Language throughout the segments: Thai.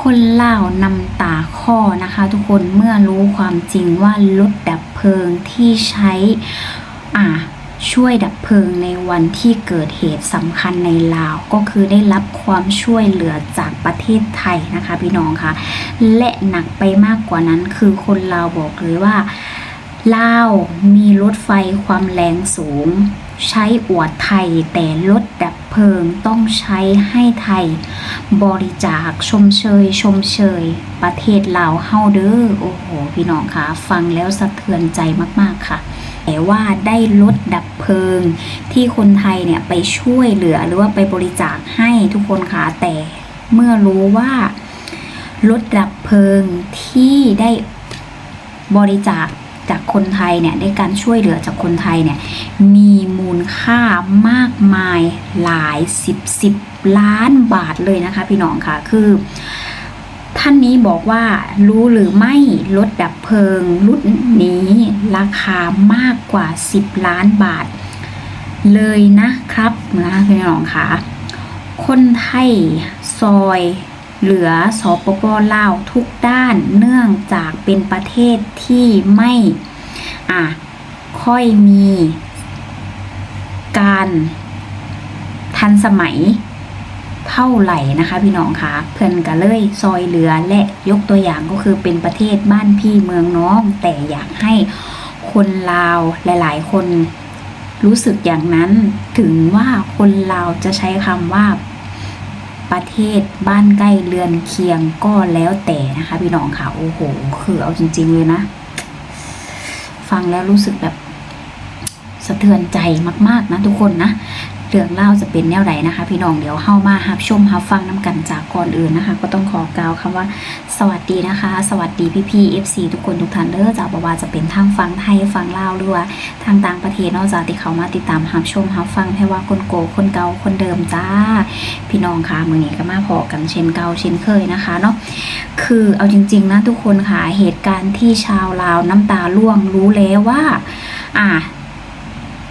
คนเล่าวนำตาข้อนะคะ ทุกคนเมื่อรู้ความจริงว่ารถดับเพลิงที่ใช้อ่าช่วยดับเพลิงในวันที่เกิดเหตุสำคัญในลาว ก็คือได้รับความช่วยเหลือจากประเทศไทยนะคะพี่น้องคะและหนักไปมากกว่านั้นคือคนลาวบอกเลยว่าลาวมีรถไฟความแรงสูง ใช้อวดไทยแต่รถดับ เพลิงต้องใช้ให้ไทย บริจาคชมเชย ชมเชย ประเทศลาวเฮาเด้อโอ้โห พี่น้องคะฟังแล้วสะเทือนใจมากๆค่ะแต่ว่าได้รถดับเพลิง ที่คนไทยเนี่ยไปช่วยเหลือหรือว่าไปบริจาคให้ทุกคนค่ะแต่เมื่อรู้ว่ารถดับเพลิงที่ได้บริจาค จากคนไทยเนี่ยได้การช่วยเหลือจากคนไทยเนี่ยมีมูลค่ามากมายหลายสิบสิบล้านบาทเลยนะคะพี่น้องค่ะคือ ท่านนี้บอกว่ารู้หรือไม่รถดับเพลิงรุ่นนี้ราคามากกว่า 10 ล้านบาท เลยนะครับนะพี่น้องค่ะคนไทยซอย เหลือสปปลาวทุกด้านเนื่องจากเป็นประเทศที่ไม่อะค่อยมีการทันสมัยเท่าไหร่นะคะพี่น้องคะเพื่อนก็เลยซอยเหลือและยกตัวอย่างก็คือเป็นประเทศบ้านพี่เมืองน้อง แต่อยากให้คนลาวหลาย ๆ คนรู้สึกอย่างนั้นถึงว่าคนลาวจะใช้คำว่า ประเทศบ้านใกล้เรือนเคียงก็แล้วแต่นะคะพี่น้องค่ะ โอ้โห คือเอาจริง ๆ เลยนะ ฟังแล้วรู้สึกแบบสะเทือนใจมาก ๆ นะทุกคนนะ เรื่องเล่าจะเป็นแนวไหนนะคะ พี่น้องเดี๋ยวเข้ามารับชมรับฟังน้ำกันจากก่อนอื่นนะคะ ก็ต้องขอกล่าวคำว่า สวัสดีนะคะ สวัสดีพี่พี่ๆ FC ทุกคนทุกท่านเด้อจากบว่าจะเป็นทางฟังไทยฟังเล่าหรือว่าทางต่างประเทศนอกจากที่เขามาติดตามรับชมรับฟังให้ว่าคนโกคนเก่าคนเดิมจ้า พี่น้องค่ะมือนี้ก็มาพอกันเช่นเก่าเช่นเคยนะคะเนาะคือเอาจริง ๆ นะทุกคนค่ะเหตุการณ์ที่ชาวลาวน้ำตาล่วงรู้แล้วว่า อ่า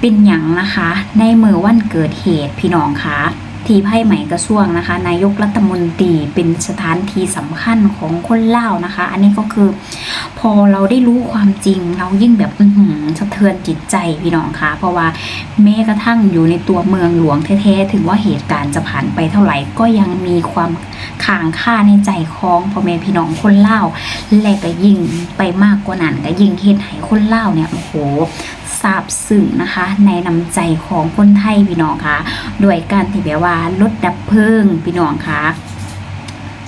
เป็นอย่างนะคะ ในเมื่อวันเกิดเหตุพี่น้องคะทีไพ่ใหม่กระทรวงนะคะ นายกรัฐมนตรีเป็นสถานที่สำคัญของคนเล่านะคะ อันนี้ก็คือ พอเราได้รู้ความจริงเรายิ่งแบบอื้อสะเทือนจิตใจพี่น้องคะเพราะว่าแม้กระทั่งอยู่ในตัวเมืองหลวงแท้ๆถึงว่าเหตุการณ์จะผ่านไปเท่าไหร่ก็ยังมีความข่างค่าในใจของพ่อแม่พี่น้องคนเล่า และก็ยิ่งไปมากกว่านั้นก็ยิ่งเฮ็ดให้คนเล่าเนี่ยโอ้โห ซาบซึ้งนะคะ ในน้ำใจของคนไทยพี่น้องคะด้วยการที่แบบว่าลดดับเพลิงพี่น้องค่ะ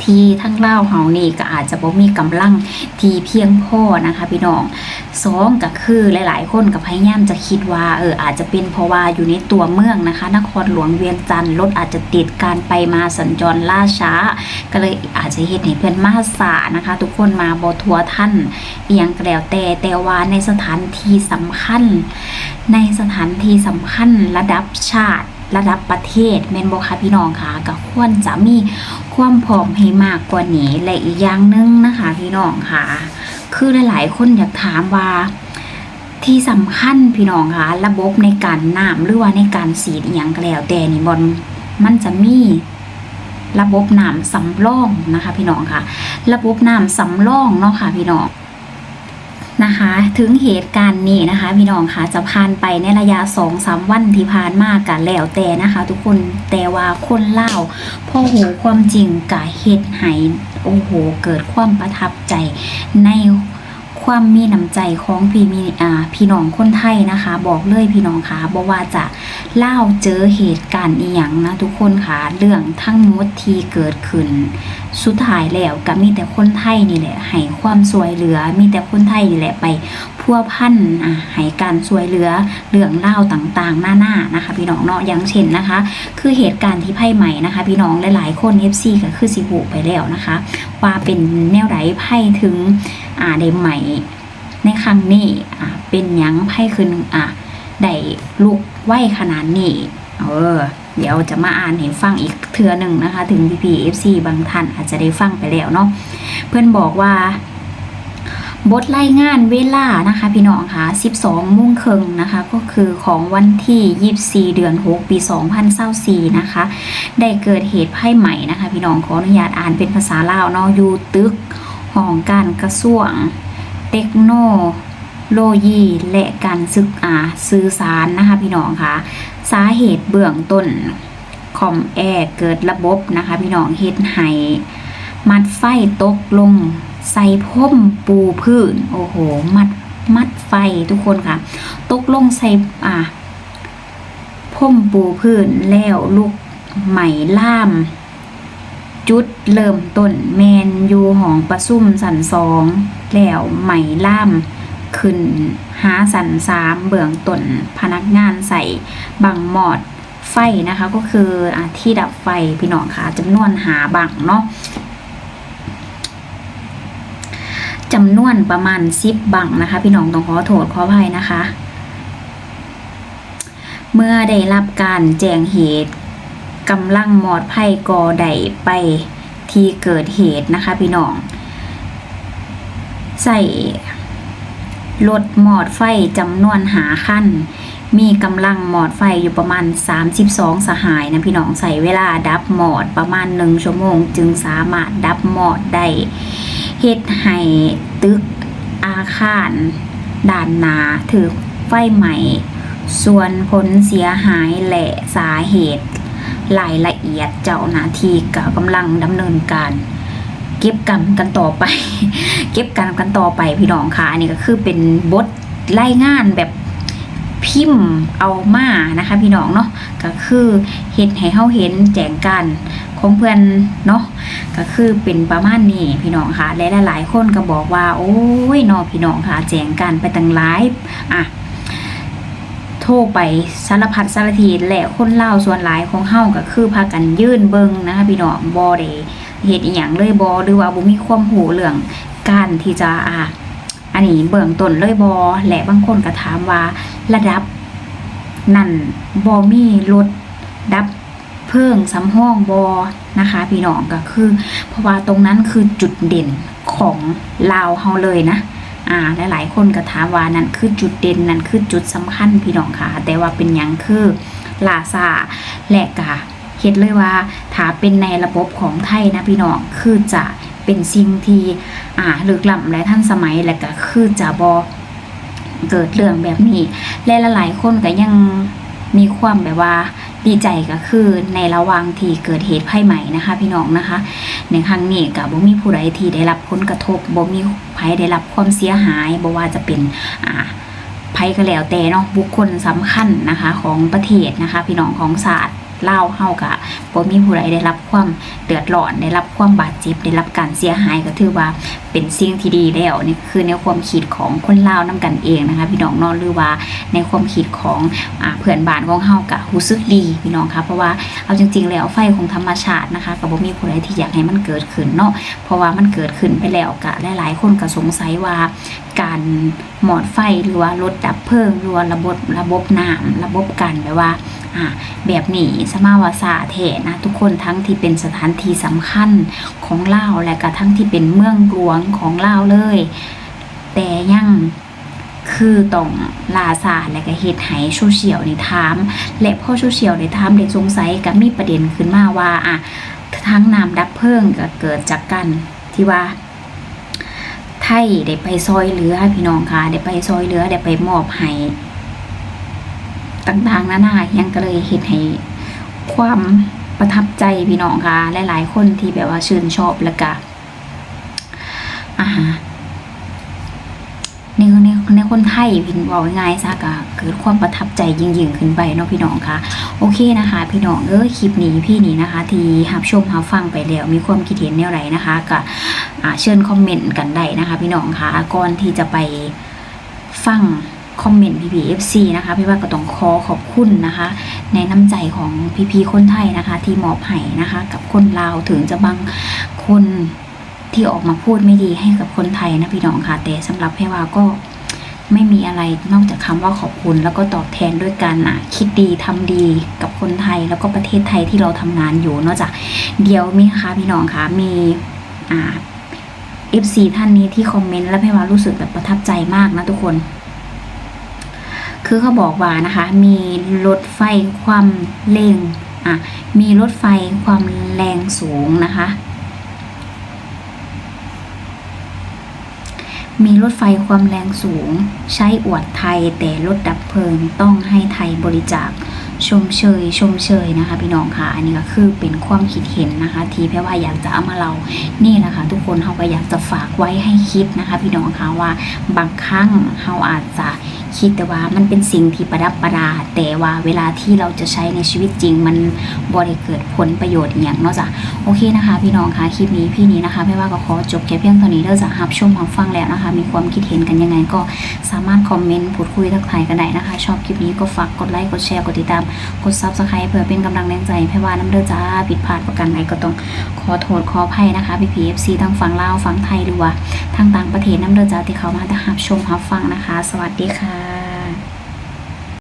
ที่ทั้งเล่าเฮานี่ก็อาจจะบ่มีกำลังที่เพียงพอนะคะพี่น้องสองก็คือหลาย ๆ คนก็พยายามจะคิดว่าเอออาจจะเป็นเพราะว่าอยู่ในตัวเมืองนะคะ นครหลวงเวียงจันทร์รถอาจจะติดการไปมาสัญจรล่าช้า ก็เลยอาจจะเฮ็ดให้เพื่อนมาสานะคะ ทุกคนมาบอทัวท่านเอียงกแล้วแต่แต่ว่าในสถานที่สำคัญ ในสถานที่สำคัญระดับชาติ ระดับประเทศแม่นบ่คะพี่น้องคะก็ควรจะมีความพร้อมให้มากกว่านี้และอีกอย่างหนึงนะคะพี่น้องค่ะ คือหลายๆคนอยากถามว่าที่สำคัญพี่น้องคะระบบในการน้ำหรือว่าในการสีดอย่างก็แล้วแต่นี่บนมันจะมีระบบน้ำสำรองนะคะ พี่น้องค่ะ ระบบน้ำสำรองเนาะค่ะพี่น้อง นะคะ ถึงเหตุการณ์นี้นะคะ พี่น้องค่ะจะผ่านไปในระยะสองสามวันที่ผ่านมากันแล้วแต่นะคะ ทุกคนแต่ว่าคนเล่าพ่อหูความจริงกะเหตุไหโอ้โห เกิดความประทับใจใน ความมีน้ำใจของพี่มีอ่าพี่น้องคนไทยนะคะ บอกเลยพี่น้องค่ะบอกว่าจะเล่าเจอเหตุการณ์อีหยังนะทุกคนค่ะเรื่องทั้งหมดที่เกิดขึ้น สุดท้ายแล้วก็มีแต่คนไทยนี่แหละให้ความสวยเหลือ มีแต่คนไทยนี่แหละไปพัวพันอะให้การสวยเหลือเรื่องเล่าต่างๆ หน้าๆนะคะ พี่น้องเนาะอย่างเช่นนะคะ คือเหตุการณ์ที่ไพ่ใหม่นะคะ พี่น้องหลายๆคน FC ก็คือสิหูไปแล้วนะคะ ว่าเป็นแนวไหนไพ่ถึง อ่าได้ใหม่ในครั้งนี้อ่าเป็นยังไพ่คืนอ่าได้ลูกไหวขนาดนี้เออเดี๋ยวจะมาอ่านให้ฟังอีกเทือหนึ่งนะคะ ถึงพีพีเอฟซีบางท่านอาจจะได้ฟังไปแล้วเนาะเพื่อนบอกว่าบทรายงานเวลานะคะ พี่น้องค่ะ 12 มุ่งเครึ่งนะคะ ก็คือของวันที่ 24 เดือน 6 ปี 2024นะคะ ได้เกิดเหตุไพ่ใหม่นะคะ พี่น้องขออนุญาตอ่านเป็นภาษาลาวเนาะอยู่ตึก ห้องการกระทรวง เทคโนโลยีและการศึกอาสื่อสารนะคะพี่น้องค่ะสาเหตุเบื้องต้นคอมแอร์เกิดระบบนะคะพี่น้องเฮ็ดให้มัดไฟตกลง ใส่พ่มปูพื้น โอ้โห มัดมัดไฟทุกคนค่ะ ตกลงใส่อ่าพ่มปูพื้นแล้วลูกไหมล่าม จุดเริ่มต้นแมนอยูหองประซุ่มสันสองแล้วไหมล่ามขึ้นหาสันสามเบื้องต้นพนักงานใส่บังหมอดไฟนะคะก็คืออาที่ดับไฟพี่น้องค่ะจำนวนหาบังเนาะจำนวนประมาณสิบบังนะคะ พี่น้องต้องขอโทษขออภัยนะคะ เมื่อได้รับการแจ้งเหตุ กำลังหมอดไพ่กอไดไปที่เกิดเหตุนะคะพี่น้อง ใส่รถหมอดไฟจำนวนหาขั้น มีกำลังหมอดไฟอยู่ประมาณ 32 สหายนะพี่น้องใส่เวลาดับหมอดประมาณ1ชั่วโมง จึงสามารถดับหมอดได้เฮ็ดให้ตึกอาคารด่านหนาถือไฟไหม้ส่วนผลเสียหายและสาเหตุ รายละเอียดเจ้าหน้าที่ก็กำลังดำเนินการ เก็บกันกันต่อไป เก็บกันกันต่อไปพี่น้องค่ะอันนี้ก็คือเป็นบทรายงานแบบพิมพ์เอามานะคะพี่น้องเนาะก็คือเห็นให้เฮาเห็นแจงกันของเพื่อนเนาะก็คือเป็นประมาณนี้พี่น้องค่ะและหลายๆคนก็บอกว่า โอ้ยนอพี่น้องค่ะแจงกันไปตั้งหลายอะ โทรไปสารพัดสารทีและคนเล่าส่วนหลายของเฮาก็คือพากันยื่นเบิงนะคะพี่น้องบ่ได้เฮ็ดอีหยังเลยบ่หรือว่าบ่มีความรู้เรื่องการที่จะอะอันนี้เบื้องต้นเลยบ่และบางคนก็ถามว่าระดับ นั่นบ่มีรถดับเพลิงสำห้องบอนะคะ พี่น้องก็คือ เพราะว่าตรงนั้นคือจุดเด่นของลาวเฮาเลยนะ อ่าหลายๆ คนก็ถามว่านั่นคือจุดเด่นนั่นคือจุดสำคัญพี่น้องค่ะ แต่ว่าเป็นยังคือลาซาและกะเฮ็ดเลยว่าถ้าเป็นในระบบของไทยนะพี่น้องคือจะเป็นสิ่งที่อ่าลึกล้ำและทันสมัยและก็คือจะบอเกิดเรื่องแบบนี้ และหลายคนก็ยังมีความแบบว่าดีใจก็คือในระหว่างที่เกิดเหตุภัยใหม่นะคะ พี่น้องนะคะ ในครั้งนี้กับบ่มีผู้ใดที่ได้รับผลกระทบบ่มีภัยได้รับความเสียหายบ่ว่าจะเป็นอ่าภัยก็แล้วแต่เนาะบุคคลสำคัญนะคะของประเทศนะคะ พี่น้องของศาสตร์เล่าเฮากะบ่มีผู้ใดได้รับความเดือดร้อนได้รับความบาดเจ็บได้รับการเสียหายก็ถือว่า เป็นสิ่งที่ดีแล้วนี่คือในความคิดของคนลาวนํกันเองนะคะพี่น้องนาะหรือว่าในความคิดของอเพื่อนบ้านของเฮากะรู้สึกดีพี่น้องคะเพราะว่าเอาจริง ๆ แล้วไฟของธรรมชาตินะคะก็บ่มีผู้ใดที่อยากให้มันเกิดขึ้นเนาะเพราะว่ามันเกิดขึ้นไปแล้วกะหลายๆ คนก็สงสัยว่าการหมอดไฟหรือว่ารถดับเพลิงหรือว่าระบบระบบน้ำระบบกันแบบว่าแบบนี้สมาวาสาเทนะทุกคนทั้งที่เป็นสถานที่สำคัญของลาวและก็ทั้งที่เป็นเมืองหลวงของลาวเลย แต่ยังคือต้องลาซาและก็เฮ็ดให้โซเชียลนี่ถาม และพ่อโซเชียลได้ถามได้สงสัยก็มีประเด็นขึ้นมาว่าอะทั้งน้ำดับเพลิงก็เกิดจากกันที่ว่าไทยได้ไปซอยเหลือพี่น้องค่ะได้ไปซอยเหลือได้ไปมอบให้ต่างๆนานายังก็เลยเห็นให้ความประทับใจพี่น้องค่ะหลายๆคนที่แบบว่าชื่นชอบแล้วก็ อ่าในในในคนไทยพี่บอกง่ายๆซะก็เกิดความประทับใจยิ่งๆขึ้นไปเนาะพี่น้องค่ะโอเคนะคะ พี่น้องเออคลิปนี้พี่นี่นะคะ ที่หับชมหับฟังไปแล้วมีความคิดเห็นแนวไรนะคะก็อ่าเชิญคอมเมนต์กันได้นะคะ พี่น้องค่ะก่อนที่จะไปฟังคอมเมนต์พีพีเอฟซีนะคะพี่ว่าก็ต้องขอขอบคุณนะคะ ในน้ำใจของพีพีคนไทยนะคะ ที่มอบให้นะคะ กับคนลาวถึงจะบางคน ที่ออกมาพูดไม่ดีให้กับคนไทยนะพี่น้องค่ะ แต่สำหรับแพรว่าก็ไม่มีอะไรนอกจากคำว่าขอบคุณ แล้วก็ตอบแทนด้วยการอะคิดดีทำดีกับคนไทยแล้วก็ประเทศไทยที่เราทำงานอยู่นอกจากเดียวมีค่ะพี่น้องค่ะมีอ่า FC ท่านนี้ที่คอมเมนต์แล้วแพรว่ารู้สึกแบบประทับใจมากนะทุกคน คือเขาบอกว่านะคะ มีรถไฟความเร่งอะมีรถไฟความแรงสูงนะคะ มีรถไฟความแรงสูง ใช้อวดไทยแต่รถดับเพลิงต้องให้ไทยบริจาค ชมเชยชมเชยนะคะพี่น้องค่ะ อันนี้ก็คือเป็นความคิดเห็นนะคะ ที่แพ่ว่าอยากจะเอามาเรานี่แหละค่ะทุกคนเขาก็อยากจะฝากไว้ให้คิดนะคะพี่น้องค่ะว่าบางครั้งเขาอาจจะคิดแต่ว่ามันเป็นสิ่งที่ประดับประดา แต่ว่าเวลาที่เราจะใช้ในชีวิตจริง มันบริเกิดผลประโยชน์อย่างนาะจ้ะโอเคนะคะ พี่น้องคะคลิปนี้พี่นี้นะคะไม่ว่าก็ขอจบแค่เพียงเท่านี้เด้อจะรับชมรับฟังแล้วนะคะ มีความคิดเห็นกันยังไงก็สามารถคอมเมนต์พูดคุยทักทายกันได้นะคะ ชอบคลิปนี้ก็ฝากกดไลค์กดแชร์กดติดตามกดซับสไครต์เพื่อเป็นกำลังแรงใจให้ว่าน้ำเด้อจ้าผิดพลาดประกันไหนก็ต้องขอโทษขออภัยนะคะพี่พีเอฟซีทั้งฝั่งลาวฝั่งไทยหรือว่าทางต่างประเทศน้ำเด้อจ้าที่เขามาตะหับชมหับฟังนะคะ สวัสดีค่ะ